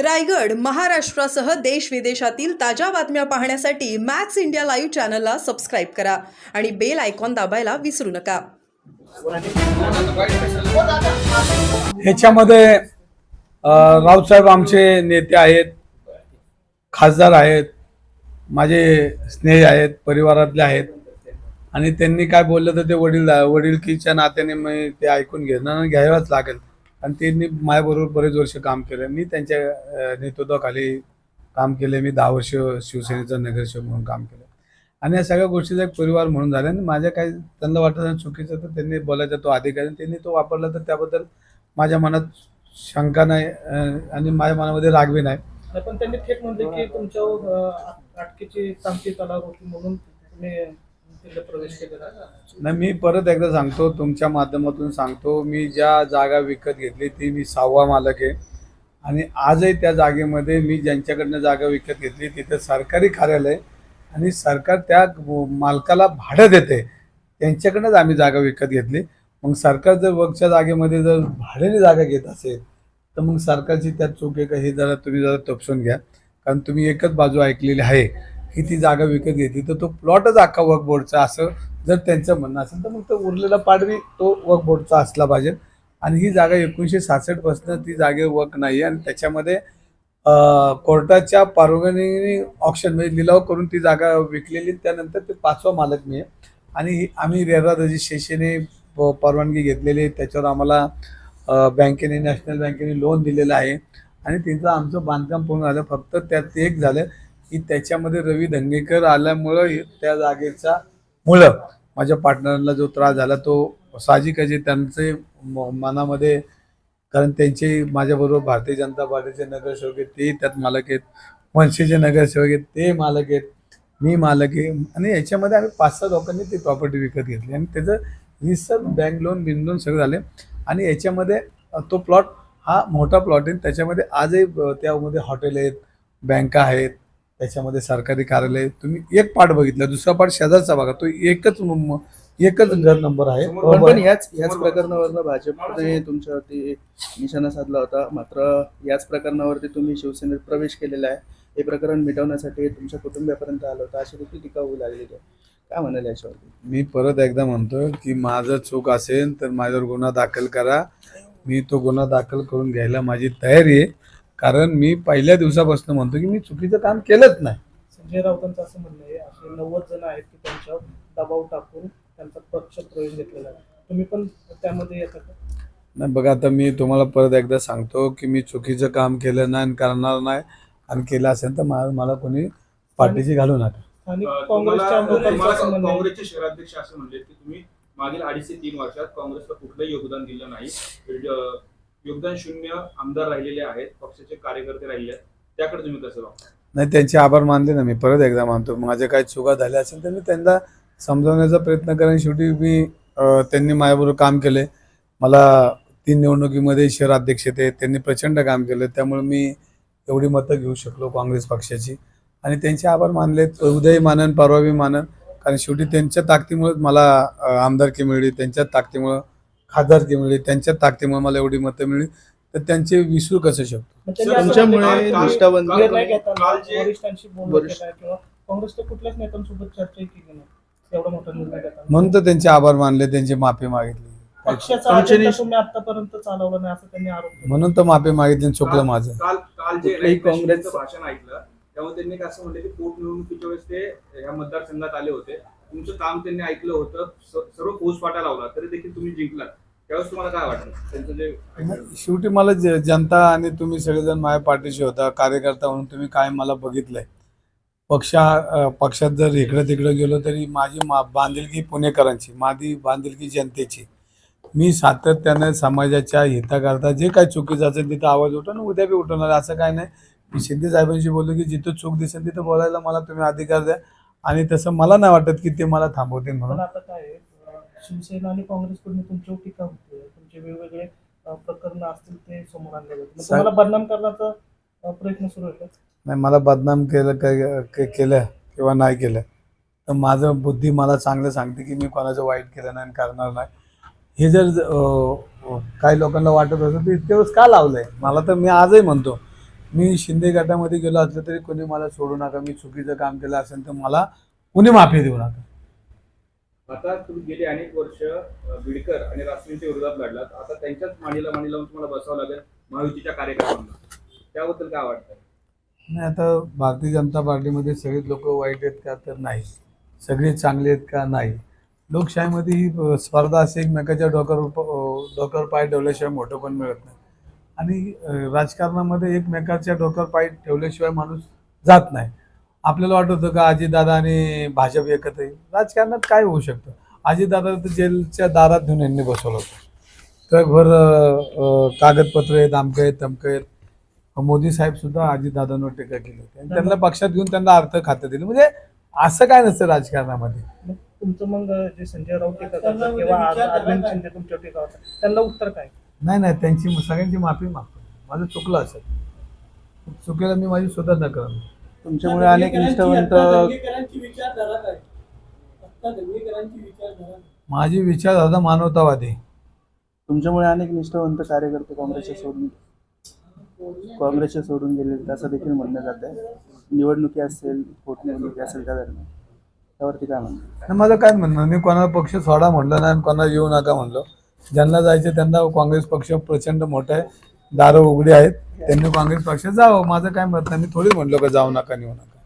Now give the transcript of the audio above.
रायगड महाराष्ट्रासह देश विदेशातील ताज्या बातम्या पाहण्यासाठी मॅक्स इंडिया लाईव्ह चॅनलला सबस्क्राईब करा आणि बेल आयकॉन दाबायला विसरू नका. ह्याच्यामध्ये रावसाहेब आमचे नेते आहेत खासदार आहेत माझे स्नेह आहेत परिवारातले आहेत. आणि त्यांनी काय बोललं तर ते वडील वडीलकीच्या नात्याने मी ते ऐकून घेणं आणि घ्यायलाच लागेल. आणि त्यांनी माझ्याबरोबर बरेच वर्ष काम केलं. मी त्यांच्या नेतृत्वाखाली काम केले. मी दहा वर्ष शिवसेनेचं नगरसेवक म्हणून काम केलं. आणि या सगळ्या गोष्टीचा एक परिवार म्हणून झाला. आणि माझ्या काही त्यांना वाटत चुकीचं तर त्यांनी बोलायचा तो अधिकार त्यांनी तो वापरला तर त्याबद्दल माझ्या मनात शंका नाही आणि माझ्या मनामध्ये रागवी नाही. पण त्यांनी थेट म्हणले की तुमच्या अटकेची तांत्रिक कला होती म्हणून तिथे प्रवेश केलेला नाही मी परत एकदा सांगतो तुमच्या माध्यमातून सांगतो. मी ज्या जागा विकत घेतली ती मी सहावा मालक आहे. आणि आजही त्या जागेमध्ये मी ज्यांच्याकडनं जागा विकत घेतली तिथं सरकारी कार्यालय आणि सरकार त्या मालकाला भाडं देते. त्यांच्याकडनंच आम्ही जागा विकत घेतली. मग सरकार जर वर्कच्या जागेमध्ये जर भाड्याने जागा घेत असेल तर मग सरकारची त्यात चूक आहे का? हे जरा तुम्ही जरा तपसून घ्या. कारण तुम्ही एकच बाजू ऐकलेली आहे. की ती जागा विकत घेतली तर तो प्लॉटच अख्खा वर्क बोर्डचा असं जर त्यांचं म्हणणं असेल तर मग तो उरलेला पाडवी तो वर्क बोर्डचा असला पाहिजे. आणि ही जागा एकोणीसशे सासष्टपासून ती जागे वर्क नाही आणि त्याच्यामध्ये कोर्टाच्या परवानगीने ऑप्शन म्हणजे लिलाव करून ती जागा विकलेली त्यानंतर ते पाचवा मालक मी आहे आणि ही- आम्ही रेरा रजिस्ट्रेशनने प- परवानगी घेतलेली आहे. त्याच्यावर आम्हाला बँकेने नॅशनल बँकेने लोन दिलेलं आहे. आणि त्यांचं आमचं बांधकाम पूर्ण झालं. फक्त त्यात एक झालं की त्याच्यामध्ये रवी धंगेकर आल्यामुळं त्या जागेचा मुळं माझ्या पार्टनरला जो त्रास झाला तो साहजिकच त्यांचे म- मनामध्ये कारण त्यांचे माझ्याबरोबर भारतीय जनता पार्टीचे नगरसेवक आहेत ते त्यात मालक आहेत मनसेचे नगरसेवक आहेत ते मालक आहेत मी मालक आहे. आणि याच्यामध्ये आम्ही पाच सहा लोकांनी ती प्रॉपर्टी विकत घेतली आणि त्याचं रिसर बँक लोन बिन लोन सगळं झाले. आणि याच्यामध्ये तो प्लॉट हा मोठा प्लॉट आहे त्याच्यामध्ये आजही त्यामध्ये हॉटेल आहेत बँका आहेत त्याच्यामध्ये सरकारी कार्यालय. तुम्ही एक पार्ट बघितला दुसरा पार्ट शेजारचा बघा तो एकच एकच घर नंबर आहे. पण पण याच याच प्रकरणावरनं भाजपने तुमच्यावरती निशाणा साधला होता. मात्र याच प्रकरणावरती तुम्ही शिवसेनेत प्रवेश केलेला आहे. हे प्रकरण मिटवण्यासाठी तुमच्या कुटुंबियापर्यंत आलं होतं. अशी देखील टीका होऊ लागलेली आहे. काय म्हणाल याच्यावरती? मी परत एकदा म्हणतो की माझं चूक असेल तर माझ्यावर गुन्हा दाखल करा. मी तो गुन्हा दाखल करून घ्यायला माझी तयारी आहे. कारण मी पहिल्या दिवसापासून म्हणतो की मी चुकीचं काम केलंच नाही. संजय राऊतांचं असं म्हणणं आहे असे नव्वद जण आहेत की त्यांच्यावर दबाव टाकून त्यांचा पक्ष प्रवेश घेतलेला आहे. तुम्ही पण त्यामध्ये येता का? नाही बघा आता मी तुम्हाला परत एकदा सांगतो की मी चुकीचं काम केलं नाही आणि करणार नाही आणि केलं असेल तर मला मला कोणी पाठीशी घालू नका. अ, काँग्रेसच्या तुम्हाला- लोकांचं तुम्हाला असं म्हणणं आहे. काँग्रेसचे शहराध्यक्ष असं म्हणले की तुम्ही मागील अडीच ते तीन वर्षात काँग्रेसला कुठलंही योगदान दिलं नाही. योगदान शून्य आमदार राहिलेले आहेत पक्षाचे कार्यकर्ते राहिले आहेत. त्याकडे तुम्ही कसं बघता? नाही त्यांचे आभार मानले ना मी. परत एकदा मानतो. माझे काही चुका झाल्या असेल तर मी त्यांना समजवण्याचा प्रयत्न करेन. शेवटी मी त्यांनी माझ्याबरोबर काम केले. मला तीन निवडणुकीमध्ये शहर अध्यक्ष ते त्यांनी प्रचंड काम केलं. त्यामुळे मी एवढी मतं घेऊ शकलो काँग्रेस पक्षाची. आणि त्यांचे आभार मानले. उद्याही मानन परवाही मानन. कारण शेवटी त्यांच्या ताकदीमुळेच मला आमदारकी मिळली. त्यांच्या ताकदीमुळं खासदारकी मिळली त्यांच्या ताकदीमुळे मला एवढी मतं मिळली तर त्यांचे विसरू कसं शकतो? तुमच्यामुळे म्हणून तर त्यांचे आभार मानले त्यांची माफी मागितली. पक्षाचा तुमचे अजेंडा निष्ठ- तुम्ही आतापर्यंत चालवला नाही असं त्यांनी आरोप केला. म्हणून तर माफी मागितली चुकलं माझं. काल काल जे कुठलंही इलेक्शन काँग्रेस- भाषण ऐकलं त्यामुळे त्यांनी काय असं म्हणलं की पोटनिवडणुकीच्या वेळेस ते ह्या मतदारसंघात आले होते. तुमचं काम त्यांनी ऐकलं होतं सर्व सर्व फौजफाटा लावला तरी देखील तुम्ही जिंकलात. त्यावेळेस तुम्हाला काय वाटलं? त्यांचं जे शेवटी मला जनता आणि तुम्ही सगळेजण माझ्या पाठीशी होता कार्यकर्ता म्हणून तुम्ही काय मला बघितलंय. पक्षा पक्षात जर इकडं तिकडं गेलो तरी माझी मा बांधिलकी पुणेकरांची माझी बांधिलकी जनतेची. मी सातत्याने समाजाच्या हिताकरता जे काही चुकीचं असेल तिथं आवाज उठवून उद्या बी उठवणार असं काय नाही. मी शिंदे साहेबांशी बोललो की जिथं चूक दिसेल तिथं बोलायला मला तुम्ही अधिकार द्या. आणि तसं मला नाही वाटत की ते मला थांबवतील म्हणून. आता काय आहे, अं, शिवसेना आणि काँग्रेसकडून तुमच्यावर टीका होते? तुमचे वेगवेगळे अं, प्रकरण असतील ते समोर आणले जातात मग साहेब- तुम्हाला बदनाम करण्याचा अं, प्रयत्न सुरू आहे का? नाही मला बदनाम केलं के- केलं किंवा नाही केलं तर माझं बुद्धी मला चांगलं सांगते की मी कोणाचं वाईट केलं नाही आणि करणार नाही. हे जर अं, काही लोकांना वाटत असेल तर इतके दिवस का लावलंय? मला तर मी आजही म्हणतो मी शिंदे गटामध्ये गेलो असलं तरी कोणी मला सोडू नका मी चुकीचं काम केलं असेल तर मला कुणी माफी देऊ नका. आता तुम्ही गेली अनेक वर्ष बिडकर आणि राष्ट्रीयच्या विरोधात लढलात. आता त्यांच्याच मांडीला मांडी लावून तुम्हाला बसावं लागेल महायुतीच्या कार्यक्रमांना. त्याबद्दल काय वाटतं नाही आता भारतीय जनता पार्टीमध्ये सगळेच लोक वाईट आहेत का तर नाही. सगळे चांगले आहेत का नाही. लोकशाहीमध्ये ही स्पर्धा असे एकमेकाच्या डोक्यावर डोक्यावर पाय ठेवल्याशिवाय मोठं पण मिळत नाही. आणि राजकारणामध्ये एकमेकाच्या डोक्यावर पाय ठेवल्याशिवाय माणूस जात नाही. आपल्याला वाटत होतं का अजितदादा आणि भाजप एकत्र येईल. राजकारणात काय होऊ शकतं? अजितदादा तर जेलच्या दारात घेऊन यांनी बसवलं होतं. ट्रकभर कागदपत्र आहेत आमकं आहेत तमकं आहेत. मोदी साहेब सुद्धा अजितदादांवर टीका केली होती. आणि त्यांना पक्षात घेऊन त्यांना अर्थ खातं दिलं. म्हणजे असं काय नसतं राजकारणामध्ये? तुमचं मग जे संजय राऊत टीका करतात किंवा आज अरविंद शिंदे तुमच्यावर टीका करतात त्यांना उत्तर काय? नाही नाही त्यांची सगळ्यांची माफी मागतो. माझं चुकलं असेल. चुकीला मी माझी सुधारणा करेन तुमच्यामुळे अनेक निष्ठावंत? माझी विचारधारा मानवतावादी. तुमच्यामुळे अनेक निष्ठावंत कार्यकर्ते काँग्रेसचे सोडून काँग्रेसचे सोडून गेले असं देखील म्हणलं जात आहे. निवडणुकी असेल पोटनिवडणुकी असेल त्या दरम्यान त्यावरती काय म्हणणं आणि माझं काय म्हणणं मी कोणाला पक्ष सोडा म्हणलं नाही आणि कोणाला येऊ नका म्हणलं. ज्यांना जायचं त्यांना काँग्रेस पक्ष प्रचंड मोठा आहे. दारं उघडी आहेत. त्यांनी काँग्रेस पक्षात जावं. माझं काय मत नाही. मी थोडी म्हणलो का जाऊ नका नेऊ नका.